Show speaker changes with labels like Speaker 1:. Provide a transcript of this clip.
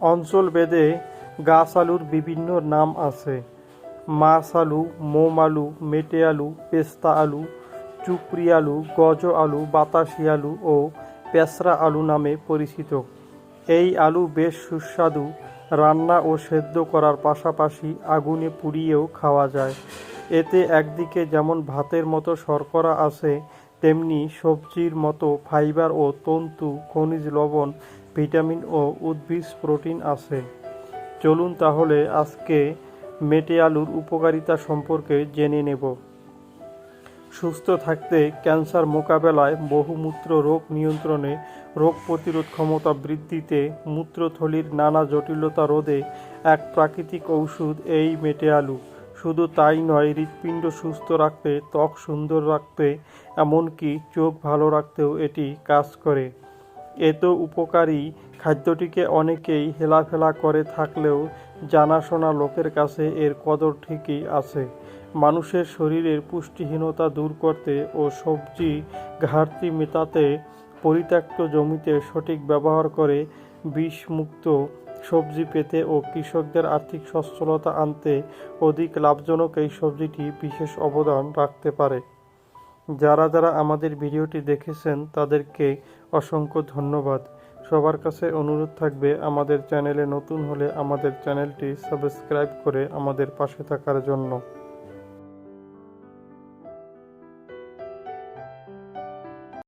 Speaker 1: অঞ্চল ভেদে গাছ আলুর বিভিন্ন নাম আছে। মাছ আলু মোম আলু মেটে আলু পেস্তা আলু চুপড়ি আলু গজ আলু, বাতাসি আলু ও পেঁচড়া আলু নামে পরিচিত। এই আলু বেশ সুস্বাদু, রান্না ও সেদ্ধ করার পাশাপাশি আগুনে পুড়িয়েও খাওয়া যায়। এতে একদিকে যেমন ভাতের মতো শর্করা আছে তেমনি সবজির মতো ফাইবার ও তন্তু, খনিজ লবণ, ভিটামিন ও উদ্ভিজ প্রোটিন আছে। চলুন তাহলে আজকে মেটে আলুর উপকারিতা সম্পর্কে জেনে নেব। সুস্থ থাকতে ক্যান্সার মোকাবেলায় বহুমূত্র রোগ নিয়ন্ত্রণে রোগ প্রতিরোধ ক্ষমতা বৃদ্ধিতে মূত্রথলির নানা জটিলতা রোধে এক প্রাকৃতিক ঔষধ এই মেটে আলু। শুধু তাই নয়, হৃৎপিণ্ড সুস্থ রাখতে, ত্বক সুন্দর রাখতে, এমনকি চোখ ভালো রাখতেও এটি কাজ করে। এত উপকারী। খাদ্যটিকে অনেকেই হেলাফেলা করে থাকলেও জানাশোনা লোকের কাছে এর কদর ঠিকই আছে। মানুষের শরীরের পুষ্টিহীনতা দূর করতে ও সবজি ঘাটতি মেটাতে পরিত্যক্ত জমিতে সঠিক ব্যবহার করে বিষমুক্ত সবজি পেতে ও কৃষকদের আর্থিক সচ্ছলতা আনতে অধিক লাভজনক এই সবজিটি বিশেষ অবদান রাখতে পারে। যারা যারা আমাদের ভিডিওটি দেখেছেন, তাদেরকে অসংখ্য ধন্যবাদ। সবার কাছে অনুরোধ থাকবে, আমাদের চ্যানেলে নতুন হলে আমাদের চ্যানেলটি সাবস্ক্রাইব করে আমাদের পাশে থাকার জন্য।